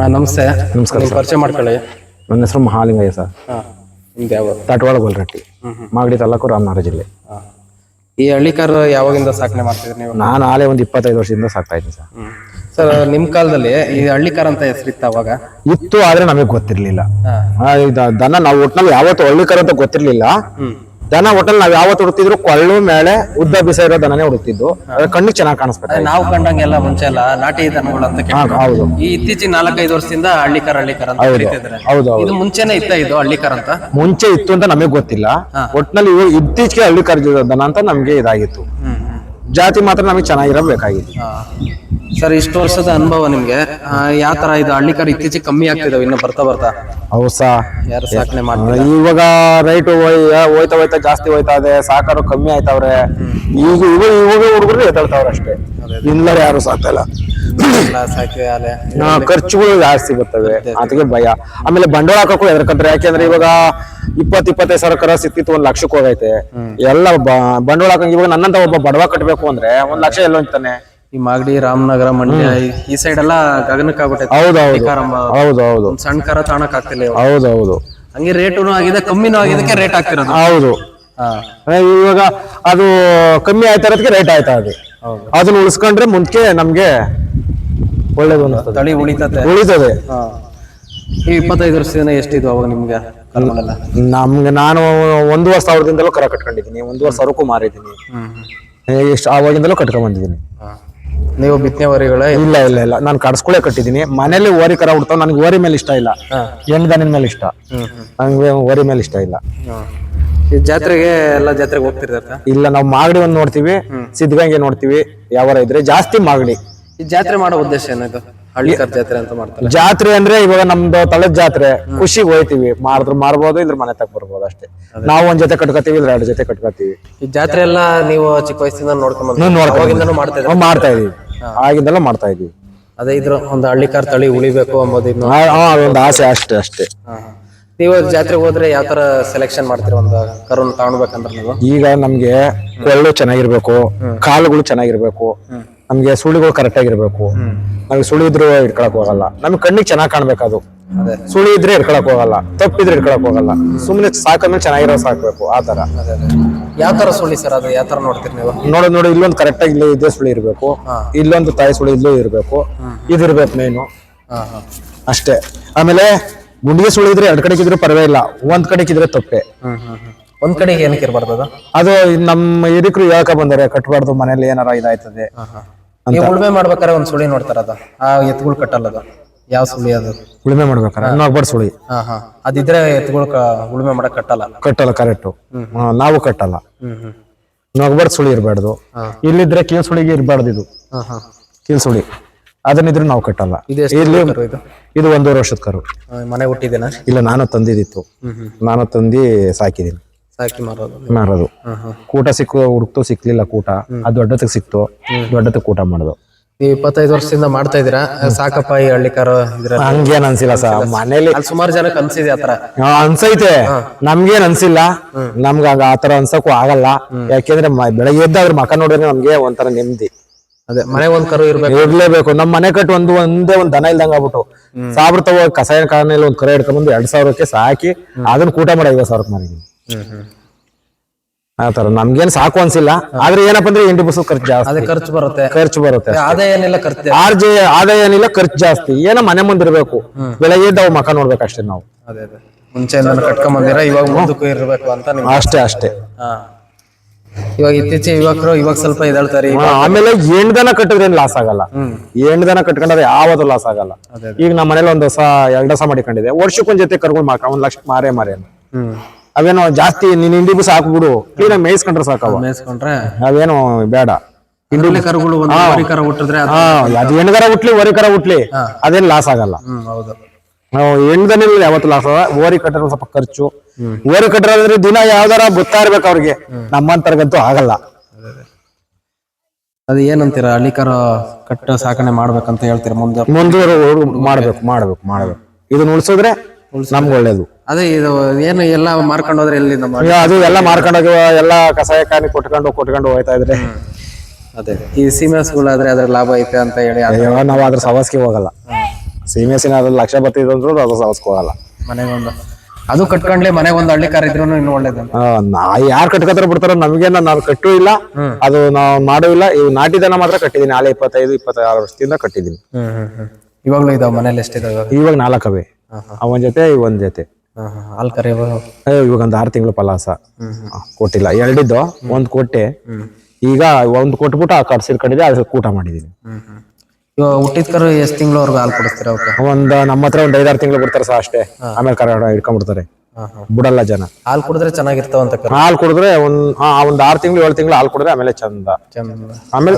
ಹಾ, ನಮಸ್ತೆ. ನಮಸ್ಕಾರ ನಿಮ್ ಪರಿಚಯ ಮಾಡ್ಕೊಳ್ಳಿ. ನನ್ನ ಹೆಸರು ಮಹಾಲಿಂಗಯ್ಯ ಸರ್. ಹಾ ನಿಮ್ದು ಯಾವ ತಟ್ವಾಳ ಗೊಲ್ರಟ್ಟಿ. ಮಾಗಡಿ ತಾಲೂಕು ರಾಮನಗರ ಜಿಲ್ಲೆ. ಈ ಹಳ್ಳಿಕಾರ ಯಾವಾಗಿಂದ ಸಾಕಣೆ ಮಾಡ್ತಿದ್ರಿ ನೀವು? ನಾನು ಆಲೆ ಒಂದು ಇಪ್ಪತ್ತೈದು ವರ್ಷದಿಂದ ಸಾಕ್ತಾ ಇದ್ದೀನಿ ಸರ್. ಸರ್ ನಿಮ್ ಕಾಲದಲ್ಲಿ ಈ ಹಳ್ಳಿಕಾರ ಅಂತ ಹೆಸರಿತ್ತ ಅವಾಗ? ಇತ್ತು ಆದ್ರೆ ನಮಗೆ ಗೊತ್ತಿರ್ಲಿಲ್ಲ. ಹಾ. ಆ, ಇದ- ದನ ನಾವು ಒಟ್ನಲ್ಲಿ ಯಾವತ್ತು ಹಳ್ಳಿಕರ ಅಂತ ಗೊತ್ತಿರ್ಲಿಲ್ಲ. ದನ ಹೋಟೆಲ್ ನಾವ್ ಯಾವತ್ತು ಹುಡುಕ್ತಿದ್ರು ಕೊಳ್ಳು ಮೇಲೆ ಉದ್ದ ಬಿಸ ಇರೋ ದನನೇ ಹುಡುಕ್ತಿದ್ದು. ಕಣ್ಣಿಗೆ ಚೆನ್ನಾಗಿ ಕಾಣಿಸ್ಬೇಕು ನಾವು ಕಂಡಂಗೆಲ್ಲ ಮುಂಚೆ ಎಲ್ಲ ನಾಟಿ ದನಗಳು ಅಂತ ಕೇಳ್ತೀವಿ. ಹೌದು. ಈ ಇತ್ತೀಚಿನ ನಾಲ್ಕೈದು ವರ್ಷದಿಂದ ಹಳ್ಳಿಕರ್ ಹಳ್ಳಿಕರ್ ಅಂತ ಕರೀತಿದ್ದಾರೆ ಹೌದು ಹೌದು. ಇದು ಮುಂಚೆನೆ ಇತ್ತ ಇದು ಹಳ್ಳಿಕರ್ ಅಂತ? ಮುಂಚೆ ಇತ್ತು ಅಂತ ನಮಗೆ ಗೊತ್ತಿಲ್ಲ. ಒಟ್ನಲ್ಲಿ ಇವು ಇತ್ತೀಚೆಗೆ ಹಳ್ಳಿಕರ ದನ ಅಂತ ನಮ್ಗೆ ಇದಾಗಿತ್ತು. ಜಾತಿ ಮಾತ್ರ ನಮಗೆ ಚೆನ್ನಾಗಿರಬೇಕಾಗಿತ್ತು ಹಾ. ಸರ್ ಇಷ್ಟು ವರ್ಷದ ಅನುಭವ ನಿಮ್ಗೆ. ಯಾವ ತರ ಇದು ಹಳ್ಳಿಕಾರ ಇತ್ತೀಚೆಗೆ ಕಮ್ಮಿ ಆಗ್ತಿದಾವೆ ಇನ್ನು ಬರ್ತಾ ಬರ್ತಾ? ಹೌಸಾ ಯಾರು ಸಾಕಣೆ ಮಾಡ್ತಾರೆ? ಇವಾಗ ರೈಟ್ ಹೋಯ್ತಾ ಹೋಯ್ತಾ ಜಾಸ್ತಿ ಹೋಯ್ತಾ ಇದೆ ಸಾಕಾರು ಕಮ್ಮಿ ಆಯ್ತಾವ್ರೆ. ಈಗ ಇವಾಗ ಇವಾಗ ಹುಡುಗರು ಎದ್ದೇಳ್ತಾವ್ರೆ ಅಷ್ಟೇ. ಇಲ್ಲರ ಯಾರು ಸಾಕಲ್ಲ ಖರ್ಚುಗಳು ಜಾಸ್ತಿ ಬರ್ತವೆ. ಅದಕ್ಕೆ ಭಯ. ಆಮೇಲೆ ಬಂಡವಾಳ ಹಾಕಕ್ಕೂ ಹೆದರ್ಕಂತಾರೆ ಯಾಕೆಂದ್ರೆ ಇವಾಗ ಇಪ್ಪತ್ ಇಪ್ಪತ್ತೈದು ಸಾವಿರ ಕರ ಸಿಕ್ತಿತ್ತು ಒಂದ್ ಲಕ್ಷಕ್ಕೆ ಹೋಗೈತೆ. ಎಲ್ಲ ಬಂಡವಾಳ ಹಾಕಂಗ್ ಇವಾಗ ನನ್ನಂತ ಒಬ್ಬ ಬಡವ ಕಟ್ಟಬೇಕು ಅಂದ್ರೆ ಒಂದ್ ಲಕ್ಷ ಎಲ್ಲ ಈ ಮಾಗಡಿ ರಾಮನಗರ ಮಂಡ್ಯ ಈ- ಈ ಸೈಡ್ ಎಲ್ಲ ಗಗನಕ್ಕೆ ಆಗ್ಬಿಟ್ಟೈತೆ ಹೌದೌದು ಹೌದು ಹೌದು. ಒಂದ್ ಸಣ್ಣ ಕರ ತಾಣಕ್ ಆಗ್ತಿಲ್ಲ ಇವಾಗ. ಹೌದು ಹೌದು. ಹಂಗೆ ರೇಟುನು ಆಗಿದೆ ಕಮ್ಮಿನೂ ಆಗಿದ್ದಕ್ಕೆ ರೇಟ್ ಆಗ್ತಿರೋದು ಹೌದು. ಇವಾಗ ಅದು ಕಮ್ಮಿ ಆಯ್ತಾ ಇರೋದಕ್ಕೆ ರೇಟ್ ಆಯ್ತಾ ಅದು. ಹೌದು. ಅದನ್ನ ಉಳಿಸ್ಕೊಂಡ್ರೆ ಮುಂದಕ್ಕೆ ನಮ್ಗೆ ಒಳ್ಳೇದು ತಳಿ ಉಳಿತದೆ ಉಳಿತದೆ. ಇಪ್ಪತ್ತೈದು ಈ ಇಪ್ಪತ್ತೈದು ವರ್ಷದಿಂದ ಎಷ್ಟಿದ್ವು ಅವಾಗ ನಿಮ್ಗೆ ನಮ್ಗೆ ನಾನು ಒಂದೂವರೆ ಸಾವಿರದಿಂದಲೂ ಕರ ಕಟ್ಕೊಂಡಿದ್ದೀನಿ. ಒಂದೂವರೆ ಸಾವಿರಕ್ಕೂ ಮಾರಿದ್ದೀನಿ. ಎಷ್ಟು ಆವಾಗಿಂದಲೂ ಕಟ್ಕೊಂಡ್ ಬಂದಿದ್ದೀನಿ. ನೀವು ಬಿತ್ತನೆ ವರಿಗಳೇ ಇಲ್ಲ ಇಲ್ಲ ಇಲ್ಲ ನಾನು ಕಡ್ಸ್ಕೊಳೆ ಕಟ್ಟಿದ್ದೀನಿ ಮನೇಲಿ ಓರಿ ಕರ ಹುಡ್ತಾವ್ ನನಗೆ ಓರಿ ಮೇಲೆ ಇಷ್ಟ ಇಲ್ಲ. ಹಾ. ಹೆಣ್ಣು ಮೇಲೆ ಇಷ್ಟ. ಹ್ಮ್ ಹ್ಮ್. ನಂಗೆ ಓರಿ ಮೇಲೆ ಇಷ್ಟ ಇಲ್ಲ. ಈ ಜಾತ್ರೆಗೆ ಎಲ್ಲ ಜಾತ್ರೆಗೆ ಹೋಗ್ತಿರ್ತಾರೆ ಇಲ್ಲ ನಾವು ಮಾಗಡಿ ಒಂದು ನೋಡ್ತೀವಿ ಸಿದ್ಧಗಂಗೆ ನೋಡ್ತೀವಿ ಯಾವಾರ ಇದ್ರೆ ಜಾಸ್ತಿ ಮಾಗಡಿ. ಈ ಜಾತ್ರೆ ಮಾಡೋ ಉದ್ದೇಶ ಏನಿದು? ಹಳ್ಳಿಕರ್ ಜಾತ್ರೆ ಅಂತ ಮಾಡ್ತಾರೆ ಜಾತ್ರೆ ಅಂದ್ರೆ ಇವಾಗ ನಮ್ದು ತಳದ ಜಾತ್ರೆ ಖುಷಿಗೆ ಹೋಯ್ತಿವಿ. ಮಾರಿದ್ರು ಮಾರ್ಬೋದು ಇದ್ರ ಮನೆ ತಕ್ಕ ಬರ್ಬೋದು ಅಷ್ಟೇ. ನಾವು ಒಂದ್ ಜೊತೆ ಕಟ್ಕೋತೀವಿ ಇದ್ರ ಎರಡು ಜೊತೆ ಕಟ್ಕೋತೀವಿ. ಈ ಜಾತ್ರೆ ಎಲ್ಲ ನೀವು ಚಿಕ್ಕ ವಯಸ್ಸಿಂದ ನೋಡ್ಕೊಂಡ್ ಮಾಡ್ತಾ ಮಾಡ್ತಾ ಇದೀವಿ ಆಗಿಂದೆಲ್ಲ ಮಾಡ್ತಾ ಇದೀವಿ ಅದೇ ಇದ್ರ ಒಂದು ಹಳ್ಳಿಕಾರ್ ತಳಿ ಉಳಿಬೇಕು ಅಂಬೋದು ಒಂದು ಆಸೆ ಅಷ್ಟೇ ಅಷ್ಟೇ. ನೀವು ಜಾತ್ರೆಗೆ ಹೋದ್ರೆ ಯಾವ ತರ ಸೆಲೆಕ್ಷನ್ ಮಾಡ್ತೀರ ಒಂದು ಕರುನ್ ತಗೊಳ್ಬೇಕಂದ್ರೆ ನೀವು? ಈಗ ನಮ್ಗೆ ಕೊಳ್ಳು ಚೆನ್ನಾಗಿರ್ಬೇಕು ಕಾಲುಗಳು ಚೆನ್ನಾಗಿರ್ಬೇಕು. ನಮ್ಗೆ ಸುಳಿಗಳು ಕರೆಕ್ಟ್ ಆಗಿರ್ಬೇಕು. ನಮ್ಗೆ ಸುಳಿ ಇದ್ರು ಇಟ್ಕೊಳಕ್ ಹೋಗಲ್ಲ. ನಮ್ಗೆ ಕಣ್ಣಿಗೆ ಚೆನ್ನಾಗಿ ಕಾಣ್ಬೇಕು ಅದು. ಅದೇ. ಸುಳಿ ಇದ್ರೆ ಇಟ್ಕೊಳಕ್ ಹೋಗಲ್ಲ. ತಪ್ಪಿದ್ರೆ ಇಟ್ಕೊಳಕ್ ಹೋಗಲ್ಲ. ಸುಮ್ನೆ ಸಾಕಂದ್ರೆ ಚೆನ್ನಾಗಿರೋ ಸಾಕ್ಬೇಕು ಆ ತರ ಯಾವ ತರ ಸುಳಿ ಸರ್ ಅದು? ಯಾವ ತರ ನೋಡ್ತೀರಿ ನೀವು? ನೋಡ ನೋಡಿ ಇಲ್ಲೊಂದು ಕರೆಕ್ಟ್ ಆಗಿ ಇಲ್ಲಿ ಇದೇ ಸುಳಿ ಇರ್ಬೇಕು. ಇಲ್ಲೊಂದು ತಾಯಿ ಸುಳಿ ಇಲ್ಲೂ ಇರ್ಬೇಕು. ಇದಿರ್ಬೇಕು ಮೇನು ಅಷ್ಟೇ. ಆಮೇಲೆ ಗುಂಡಿಗೆ ಸುಳಿ ಇದ್ರೆ ಎರಡ್ ಕಡೆಗೆ ಇದ್ರೆ ಪರವಾಗಿಲ್ಲ ಒಂದ್ ಕಡೆಗೆ ಇದ್ರೆ ತಪ್ಪೆ. ಒಂದ್ ಕಡೆ ಏನಕ್ಕೆ ಇರಬಾರ್ದು ಅದು? ನಮ್ಮ ಹಿರಿಕರು ಹೇಳಕ ಬಂದರೆ? ಕಟ್ಬಾರ್ದು ಮನೇಲಿ ಏನಾರ ಇದಾಯ್ತದೆ. ನೀವು ಉಳುಮೆ ಮಾಡ್ಬೇಕಾದ್ರೆ ಒಂದ್ ಸುಳಿ ನೋಡ್ತಾರ ಅದು. ಆ ಎತ್ಗಳು ಕಟ್ಟಲ್ಲ ಅದು. ಯಾವ ಸುಳಿ ಅದು? ಉಳುಮೆ ಮಾಡ್ಬೇಕಾರೆ? ಇನ್ನೊಬ್ಬರು ಸುಳಿ. ಹಾ ಹಾ. ಅದಿದ್ರೆ ಎತ್ಗಳು ಉಳುಮೆ ಮಾಡಕ್ ಕಟ್ಟಲ್ಲ. ಕಟ್ಟಲ್ಲ ಕರೆಕ್ಟ್ ನಾವು ಕಟ್ಟಲ್ಲ. ಹ್ಮ್ ಹ್ಮ್. ನೊಗ್ಬರ್ ಸುಳಿ ಇರಬಾರ್ದು. ಇಲ್ಲಿದ್ರೆ ಕೀಲ್ ಸುಳಿಗೆ ಇರಬಾರ್ದು ಇದು. ಕೀಲ್ ಸುಳಿ. ಅದನ್ನಿದ್ರೆ ನಾವು ಕಟ್ಟಲ್ಲ. ಇಲ್ಲಿ ಇದು? ಒಂದೂವರೆ ವರ್ಷದ ಕರು. ಮನೆ ಹುಟ್ಟಿದೇನಾ ಇಲ್ಲ ನಾನು ಹ್ಮ್. ನಾನು ತಂದಿ ಸಾಕಿದ್ದೀನಿ. ಸಾಕಿ ಮಾರೋದು ಮಾರೋದು. ಕೂಟ ಸಿಕ್ಕು ಹುಡುಕ್ತು ಸಿಕ್ಲಿಲ್ಲ ಕೂಟ ಅದು ದೊಡ್ಡದಕ್ಕೆ ಸಿಕ್ತು ದೊಡ್ಡದಕ್ಕೆ ಕೂಟ ಮಾಡೋದು. ನೀವು ಇಪ್ಪತ್ತೈದು ವರ್ಷದಿಂದ ಮಾಡ್ತಾ ಇದೀರಾ ಸಾಕಪ್ಪ ಈ ಹಳ್ಳಿಕಾರ ಹಂಗೇನ್ ಅನ್ಸಿಲ್ಲ ಸರ್. ಮನೇಲಿ ಸುಮಾರು ಜನಕ್ಕೆ ಅನ್ಸಿದೆ ಆತರ ಅನ್ಸೈತೆ. ನಮ್ಗೇನ್ ಅನ್ಸಿಲ್ಲ. ನಮ್ಗ ಆತರ ಅನ್ಸಕ್ಕೂ ಆಗಲ್ಲ. ಯಾಕೆಂದ್ರೆ ಬೆಳಗ್ಗೆ ಎದ್ದ ಅವ್ರ ಮಕ ನೋಡಿದ್ರೆ ನಮ್ಗೆ ಒಂಥರ ನೆಮ್ಮದಿ. ಅದೇ ಮನೆ ಒಂದ್ ಕರು ಇರ್ಬೇಕು. ಇರ್ಲೇಬೇಕು. ನಮ್ ಮನೆ ಕಟ್ಟು ಒಂದು ಒಂದೇ ಒಂದ್ ದನ ಇಲ್ದಂಗ ಆಗ್ಬಿಟ್ಟು. ಸಾಬ್ರ ತಗೋ ಕಸಾಯನ ಕಾರಣ ಒಂದ್ ಕರೆ ಹಿಡ್ಕೊಂಡ್ಬಂದು ಎರಡ್ ಸಾವಿರಕ್ಕೆ ಸಾಕಿ ಅದನ್ನ ಕೂಟ ಮಾಡಿ ಐವತ್ ಸಾವಿರಕ್ಕೆ ಮಾರಿದೀನಿ. ಹ್ಮ್ ತರ ನಮ್ಗೇನ್ ಸಾಕು ಅನ್ಸಿಲ್ಲ. ಆದ್ರೆ ಏನಪ್ಪ ಅಂದ್ರೆ ಎಂಟು ಬಸ್ ಖರ್ಚು ಜಾಸ್ತಿ. ಅದೇ ಖರ್ಚು ಬರುತ್ತೆ. ಖರ್ಚು ಬರುತ್ತೆ ಆದಾಯ ಏನಿಲ್ಲ ಖರ್ಚು ಆರ್ ಜೆ ಆದಾಯ ಏನಿಲ್ಲ ಖರ್ಚು ಜಾಸ್ತಿ. ಏನೋ ಮನೆ ಮುಂದಿರ್ಬೇಕು. ಬೆಳಗ್ಗೆ ಎದ್ದು ಮಕ ನೋಡ್ಬೇಕಷ್ಟೇ ನಾವು. ಅದೇ ಅದೇ. ಮುಂಚೆಯಿಂದ ಕಟ್ಕೊಂಡ್ ಬಂದಿರ ಇವಾಗ ಮುಂದಕ್ಕೂ ಇರ್ಬೇಕು ಅಂತ ಅಷ್ಟೇ ಅಷ್ಟೇ. ಹಾ. ಇವಾಗ ಇತ್ತೀಚೆಗೆ ಯುವಕರು ಇವಾಗ ಸ್ವಲ್ಪ ಇದಾಳ್ತಾರೆ. ಆಮೇಲೆ ಆಮೇಲೆ ಎಂಡ್ದನ ಕಟ್ಟಿದ್ರೆ ಲಾಸ್ ಆಗಲ್ಲ. ಎಂಡ್ದನ ಕಟ್ಕೊಂಡ್ರೆ ಯಾವತ್ತೂ ಲಾಸ್ ಆಗಲ್ಲ. ಈಗ ನಮ್ಮ ಮನೇಲಿ ಒಂದ್ ಹೊಸ ಎರಡ್ ಹೊಸ ಮಾಡಿಕೊಂಡಿದೆ ವರ್ಷಕ್ಕೊಂದ್ ಜೊತೆ ಕರ್ಕೊಂಡ್ ಮಾಕ ಒಂದ್ ಲಕ್ಷ ಮಾರೇ ಮಾರೇ ಹ್ಮ್. ಅವೇನೋ ಜಾಸ್ತಿ ನೀನ್ ಇಂಡಿ ಬಿಸಿ ಹಾಕ್ಬಿಡು ಕ್ಲೀನಾಗಿ ಮೇಯಿಸ್ಕೊಂಡ್ರೆ ಸಾಕವ ಮೇಯಿಸ್ಕೊಂಡ್ರೆ? ಅದೇನೋ ಬೇಡ. ಹಿಂದುಳಿ ಕರುಗಳು ಒಂದು ಹೋರಿ ಕರ ಹುಟ್ಟಿದ್ರೆ ಅದು- ಹಾ ಅದು ಹೆಣ್ಗರ ಹುಟ್ಲಿ ಓರಿ ಕರ ಹುಟ್ಲಿ. ಅದೇನ್ ಲಾಸ್ ಆಗಲ್ಲ. ಹೌದು. ಹೆಣ್ದನಿಲ್ಲ ಯಾವತ್ತು ಲಾಸ್ ಅದ ಓರಿ ಕಟ್ಟರ ಸ್ವಲ್ಪ ಖರ್ಚು. ಓರಿ ಕಟ್ಟರ ದಿನ ಯಾವ್ದಾರ ಗೊತ್ತಾ ಇರ್ಬೇಕು ಅವ್ರಿಗೆ. ನಮ್ಮಂತರ್ಗಂತೂ ಆಗಲ್ಲ. ಅದು ಏನಂತೀರ? ಅಳಿಕರ ಕಟ್ಟ ಸಾಕಣೆ ಮಾಡ್ಬೇಕಂತ ಹೇಳ್ತೀರ? ಮುಂದೆ ಮುಂದುವರೆ ಮಾಡ್ಬೇಕು ಮಾಡ್ಬೇಕು ಮಾಡ್ಬೇಕು. ಇದನ್ನ ಉಳಿಸಿದ್ರೆ ನಮ್ಗೆ ಒಳ್ಳೇದು. ಅದೇ ಇದು ಏನು ಎಲ್ಲ ಮಾರ್ಕೊಂಡು ಹೋದ್ರೆ ಎಲ್ಲಿ ನಮ್ಮ ಈಗ ಅದು ಎಲ್ಲ ಮಾರ್ಕೊಂಡೋಗಿ ಎಲ್ಲ ಕಸಾಯ ಕಾನಿ ಕೊಟ್ಕೊಂಡು ಕೊಟ್ಕೊಂಡು ಹೋಗ್ತಾ ಇದ್ರೆ. ಅದೇ ಈ ಸೀಮೆಸ್ಗಳಾದ್ರೆ ಅದ್ರ ಲಾಭ ಐತೆ ಅಂತ ಹೇಳಿ ಅದು- ಅಯ್ಯೋ ನಾವು ಅದ್ರ ಸವಾಸ್ಗೆ ಹೋಗಲ್ಲ. ಸೀಮೆಸಿನ ಅದ್ರ ಲಕ್ಷ ಬರ್ತಿದ್ರು ಅಂದ್ರೂ ಅದು ಹೋಗಲ್ಲ. ಮನೆಗೊಂದು. ಅದು ಕಟ್ಕೊಂಡ್ಲೆ ಮನೆಗೆ ಒಂದು ಹಳ್ಳಿ ಕಾರ್ ಇದ್ರು ಇನ್ನು ಒಳ್ಳೇದು ಆ, ನಾ ಯಾರು ಕಟ್ಕೋತಾರ ಬಿಡ್ತಾರೋ ನಮಗೇನ ನಾನು ಕಟ್ಟು ಇಲ್ಲ. ಅದು ನಾವು ಮಾಡೂ ಇಲ್ಲ. ಇವು ನಾಟಿದನ ಮಾತ್ರ ಕಟ್ಟಿದೀನಿ. ನಾಳೆ ಇಪ್ಪತ್ತೈದು ಇಪ್ಪತ್ತಾರು ವರ್ಷದಿಂದ ಕಟ್ಟಿದೀನಿ. ಇವಾಗಲೂ ಇದಾವ ಮನೇಲಿ ಎಷ್ಟಿದಾವೆ ಇವಾಗ ನಾಲ್ಕವೆ. ಅವನ ಜೊತೆ ಒಂದ್ ಜೊತೆ. ಹಾಲ್ ಏ, ಇವಾಗ ಒಂದು ಆರು ತಿಂಗಳು ಪಲಾಸ. ಕೊಟ್ಟಿಲ್ಲ. ಎರಡಿದ್ದು ಒಂದ್ ಕೊಟ್ಟೆ. ಈಗ ಒಂದ್ ಕೊಟ್ಬಿಟ್ಟು ಆ ಕಡ್ಸಿ ಕಟ್ಟಿದೆ ಅದ್ರ ಕೂಟ ಮಾಡಿದೀನಿ. ಇವಾಗ ಹುಟ್ಟಿದ ಕರು ಎಷ್ಟು ತಿಂಗಳವರೆಗೂ ಹಾಲು ಕೊಡಿಸ್ತೀರ ಅವಕ್ಕೆ? ಒಂದ್ ನಮ್ಮ ಹತ್ರ ಒಂದ್ ಐದಾರು ತಿಂಗಳು ಬಿಡ್ತಾರೆ ಸಹ ಅಷ್ಟೇ. ಆಮೇಲೆ ಕರ ಹಿಡ್ಕೊಂಡ್ಬಿಡ್ತಾರೆ. ಬಿಡಲ್ಲ ಜನ. ಹಾಲು ಕುಡಿದ್ರೆ ಚೆನ್ನಾಗಿರ್ತಾವಂತ ಕರು. ಹಾಲು ಕುಡಿದ್ರೆ ಒಂದ್ ಆ, ಒಂದ್ ಆರು ತಿಂಗಳು ಏಳು ತಿಂಗಳು ಹಾಲು ಕುಡಿದ್ರೆ ಆಮೇಲೆ ಚಂದ. ಆಮೇಲೆ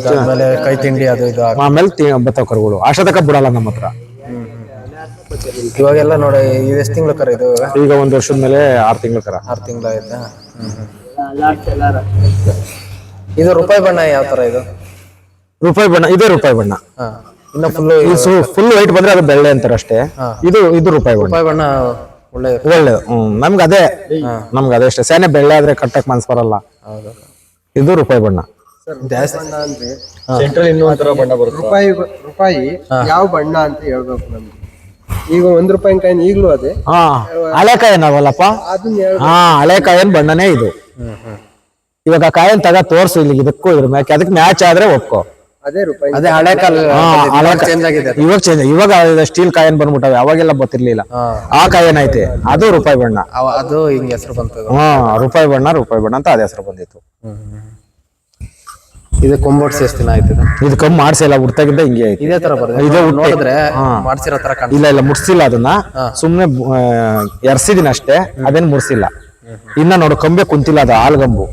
ಕೈ ತಿಂಡಿ ಅದು ಇದು ಹಾಕ್- ಆಮೇಲೆ ತಿ- ಬತ್ತಾವ ಕರುಗಳು. ಅಷ್ಟತಕ್ಕ ಬಿಡಲ್ಲ ನಮ್ಮ ಹತ್ರ. ಇವಾಗೆಲ್ಲ ನೋಡಿ ಇದು ಎಷ್ಟು ತಿಂಗಳು ಕರ ಇದು ಇವಾಗ? ಈಗ ಒಂದ್ ವರ್ಷದ ಮೇಲೆ ಆರು ತಿಂಗಳು ಕರ. ಆರು ತಿಂಗಳು ಆಯ್ತಾ? ಇದು ರೂಪಾಯಿ ಬಣ್ಣ ಯಾವ ತರ ಇದು? ರೂಪಾಯಿ ಬಣ್ಣ ಇದೇ ರೂಪಾಯಿ ಬಣ್ಣ. ಹಾ ಇನ್ನು ಫುಲ್ ಫುಲ್ ವೈಟ್ ಬಂದ್ರೆ ಅದು ಬೆಳ್ಳೆ ಅಂತಾರೆ ಅಷ್ಟೇ ಇದು ಇದು ರೂಪಾಯಿ ಬಣ್ಣ. ರೂಪಾಯಿ ಬಣ್ಣ ಒಳ್ಳೆ ಒಳ್ಳೆ ಹ್ಮ್. ನಮ್ಗೆ ಅದೇ ನಮ್ಗೆ ಅದೇ ಅಷ್ಟೇ. ಸೇನೆ ಬೆಳ್ಳೆ ಆದ್ರೆ ಕಟ್ಟಕ್ ಮನ್ಸ್ ಬರಲ್ಲ. ಹೌದು. ಇದು ರೂಪಾಯಿ ಬಣ್ಣ. ಜಾಸ್ತಿ. ಸೆಂಟ್ರಲ್ ಇನ್ನೊಂದ್ ತರ ಬಣ್ಣ ಬರುತ್ತೆ? ರೂಪಾಯಿ ರೂಪಾಯಿ ಯಾವ ಬಣ್ಣ ಅಂತ ಹೇಳ್ಬೇಕು ನಮ್ಗೆ? ಈಗ ಒಂದ್ ರೂಪಾಯಿ ಕಾಯಿನ್ ಈಗಲೂ ಅದೇ. ಹಾ ಹಳೆ ಕಾಯಿನ್ ಅವಲ್ಲಪ್ಪ. ಅದನ್ನ ಹೇಳ್- ಹಾ ಹಳೆ ಕಾಯಿನ್ ಬಣ್ಣನೇ ಇದು. ಇವಾಗ ಕಾಯನ್ ತಗ ತೋರ್ಸು ಇಲ್ಲಿ ಇದಕ್ಕೂ ಇದ್ರ ಮ್ಯಾಕೆ ಅದಕ್ಕೆ ಮ್ಯಾಚ್ ಆದ್ರೆ ಒಪ್ಕೋ. ಅದೇ ರೂಪಾಯಿ. ಅದೇ ಹಳೆ ಕಾಲ ಹಾ, ಹಳೆ ಕಾ- ಚೇಂಜ್ ಆಗಿದೆ ಇವಾಗ ಚೇಂಜ್ ಇವಾಗ ಸ್ಟೀಲ್ ಕಾಯನ್ ಬಂದ್ಬಿಟ್ಟವೆ ಅವಾಗೆಲ್ಲ ಗೊತ್ತಿರ್ಲಿಲ್ಲ. ಹಾ. ಆ ಕಾಯನ್ ಐತೆ ಅದು ರೂಪಾಯಿ ಬಣ್ಣ. ಅವ- ಅದು ಹಿಂಗ್ ಹೆಸರು ಬಂತದ. ಹಾ ರೂಪಾಯಿ ಬಣ್ಣ ರೂಪಾಯಿ ಬಣ್ಣ ಅಂತ ಅದೇ ಹೆಸರು ಬಂದಿತ್ತು. ಇದು ಕೊಂಬೋಡ್ಸಿ ಎಷ್ಟು ದಿನ ಆಯ್ತು ಇದು? ಕಮ್ ಕಮ್ಮಿ ಮಾಡ್ಸಿಲ್ಲ ಹುಡ್ತಾಗಿದ್ದ ಹಿಂಗೆ ಐತಿ ಇದೇ ತರ ಬರ್ತದೆ. ಇದೇ ಹುಟ್ಟೆ. ನೋಡಿದ್ರೆ ಮಾಡ್ಸಿರೋ ತರ ಇಲ್ಲ ಇಲ್ಲ ಮುಡ್ಸಿಲ್ಲ ಅದನ್ನ. ಸುಮ್ನೆ ಎರ್ಸಿದಿನ ಅಷ್ಟೇ. ಅದೇನ್ ಮುಡ್ಸಿಲ್ಲ. ಇನ್ನ ನೋಡು ಕಂಬೆ ಕುಂತಿಲ್ಲ ಅದು ಆಲ್ಗಂಬು.